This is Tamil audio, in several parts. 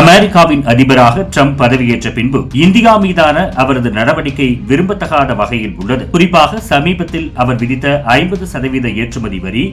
அமெரிக்காவின் அதிபராக ட்ரம்ப் பதவியேற்ற பின்பு இந்தியா மீதான அவரது நடவடிக்கை விரும்பத்தகாத வகையில் உள்ளது. குறிப்பாக சமீபத்தில் அவர் விதித்த ஐம்பது சதவீத ஏற்றுமதி வரி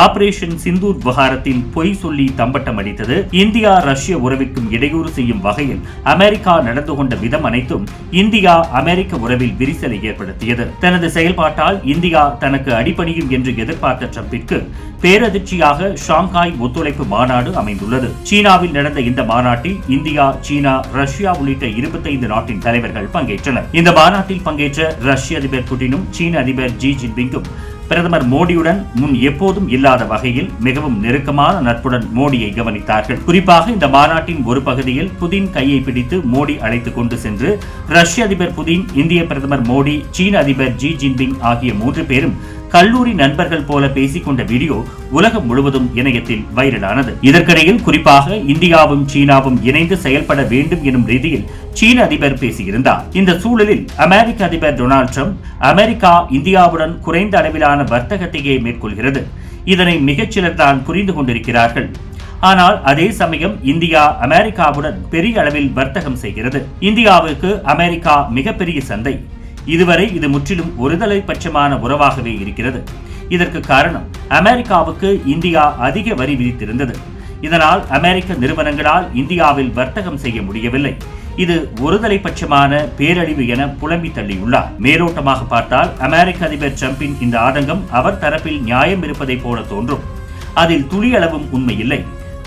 ஆபரேஷன் சிந்தூர் விவகாரத்தில் பொய் சொல்லி தம்பட்டம் அடித்தது இந்தியா ரஷ்ய உறவிற்கும் இடையூறு செய்யும் வகையில் அமெரிக்கா நடந்து கொண்ட விதம் அனைத்தும் இந்தியா அமெரிக்க உறவில் விரிசலை ஏற்படுத்தியது. தனது செயல்பாட்டால் இந்தியா தனக்கு அடிபணியும் என்று எதிர்பார்த்த ட்ரம்பிற்கு பேரதிர்ச்சியாக ஷாங்காய் ஒத்துழைப்பு மாநாடு அமைந்துள்ளது. சீனாவில் நடந்த இந்த மாநாட்டில் மாநாட்டில் இந்தியா சீனா ரஷ்யா உள்ளிட்ட இருபத்தைந்து நாட்டின் தலைவர்கள் பங்கேற்றனர். இந்த மாநாட்டில் பங்கேற்ற ரஷ்ய அதிபர் புட்டினும் சீன அதிபர் ஜி ஜின்பிங்கும் பிரதமர் மோடியுடன் முன் எப்போதும் இல்லாத வகையில் மிகவும் நெருக்கமான நட்புடன் மோடியை கவனித்தார்கள். குறிப்பாக இந்த மாநாட்டின் ஒரு பகுதியில் புதின் கையை பிடித்து மோடி அழைத்துக் கொண்டு சென்று ரஷ்ய அதிபர் புதின் இந்திய பிரதமர் மோடி சீன அதிபர் ஜி ஜின்பிங் ஆகிய மூன்று பேரும் கல்லூரி நண்பர்கள் போல பேசிக்கொண்ட வீடியோ உலகம் முழுவதும் இணையத்தில் வைரலானது. இதற்கிடையில் குறிப்பாக இந்தியாவும் சீனாவும் இணைந்து செயல்பட வேண்டும் எனும் ரீதியில் சீன அதிபர் பேசியிருந்தார். இந்த சூழலில் அமெரிக்க அதிபர் டொனால்ட் ட்ரம்ப் அமெரிக்கா இந்தியாவுடன் குறைந்த அளவிலான வர்த்தகத்தையே மேற்கொள்கிறது. இதனை மிகச்சிலர் தான் புரிந்து கொண்டிருக்கிறார்கள். ஆனால் அதே சமயம் இந்தியா அமெரிக்காவுடன் பெரிய அளவில் வர்த்தகம் செய்கிறது. இந்தியாவுக்கு அமெரிக்கா மிகப்பெரிய சந்தை. இதுவரை இது முற்றிலும் ஒருதலை பட்சமான உறவாகவே இருக்கிறது. இதற்கு காரணம் அமெரிக்காவுக்கு இந்தியா அதிக வரி விதித்திருந்தது. இதனால் அமெரிக்க நிறுவனங்களால் இந்தியாவில் வர்த்தகம் செய்ய முடியவில்லை. இது ஒருதலை பட்சமான பேரழிவு என புலம்பி தள்ளியுள்ளார். மேலோட்டமாக பார்த்தால் அமெரிக்க அதிபர் ட்ரம்பின் இந்த ஆதங்கம் அவர் தரப்பில் நியாயம் இருப்பதைப் போல தோன்றும். அதில் துளியளவும் உண்மையில்லை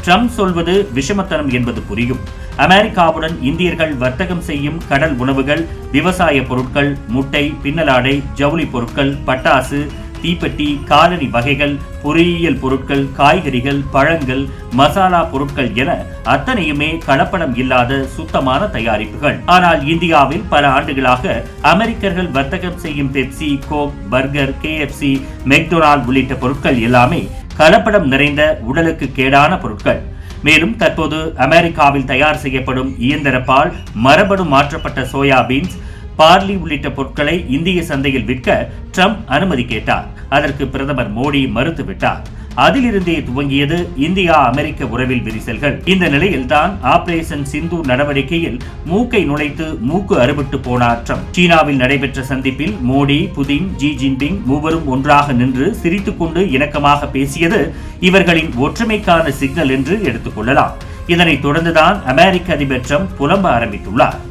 ட்ரம்ப் சொல்வது விஷமத்தனம் என்பது புரியும். அமெரிக்காவுடன் இந்தியர்கள் வர்த்தகம் செய்யும் கடல் உணவுகள் விவசாய பொருட்கள் முட்டை பின்னலாடை ஜவுளி பொருட்கள் பட்டாசு தீப்பெட்டி காலணி வகைகள் பொறியியல் பொருட்கள் காய்கறிகள் பழங்கள் மசாலா பொருட்கள் என அத்தனையுமே கலப்படம் இல்லாத சுத்தமான தயாரிப்புகள். ஆனால் இந்தியாவில் பல ஆண்டுகளாக அமெரிக்கர்கள் வர்த்தகம் செய்யும் Pepsi Coke burger KFC McDonald உள்ளிட்ட பொருட்கள் எல்லாமே கலப்படம் நிறைந்த உடலுக்கு கேடான பொருட்கள். மேலும் தற்போது அமெரிக்காவில் தயார் செய்யப்படும் இயந்திர பால் மரபணு மாற்றப்பட்ட சோயா பீன்ஸ் பார்லி உள்ளிட்ட பொருட்களை இந்திய சந்தையில் விற்க ட்ரம்ப் அனுமதி கேட்டார். அதற்கு பிரதமர் மோடி மறுத்துவிட்டார். அதிலிருந்தே துவங்கியது இந்தியா அமெரிக்க உறவில் விரிசல்கள். இந்த நிலையில்தான் ஆபரேஷன் சிந்து நடவடிக்கையில் மூக்கை நுழைத்து மூக்கு அறுபட்டு போனார் ட்ரம்ப் சீனாவில் நடைபெற்ற சந்திப்பில் மோடி புதின் ஜி ஜின்பிங் மூவரும் ஒன்றாக நின்று சிரித்துக்கொண்டு இணக்கமாக பேசியது இவர்களின் ஒற்றுமைக்கான சிக்னல் என்று எடுத்துக்கொள்ளலாம் இதனைத் தொடர்ந்துதான் அமெரிக்க அதிபர் ட்ரம்ப் புலம்ப ஆரம்பித்துள்ளார்.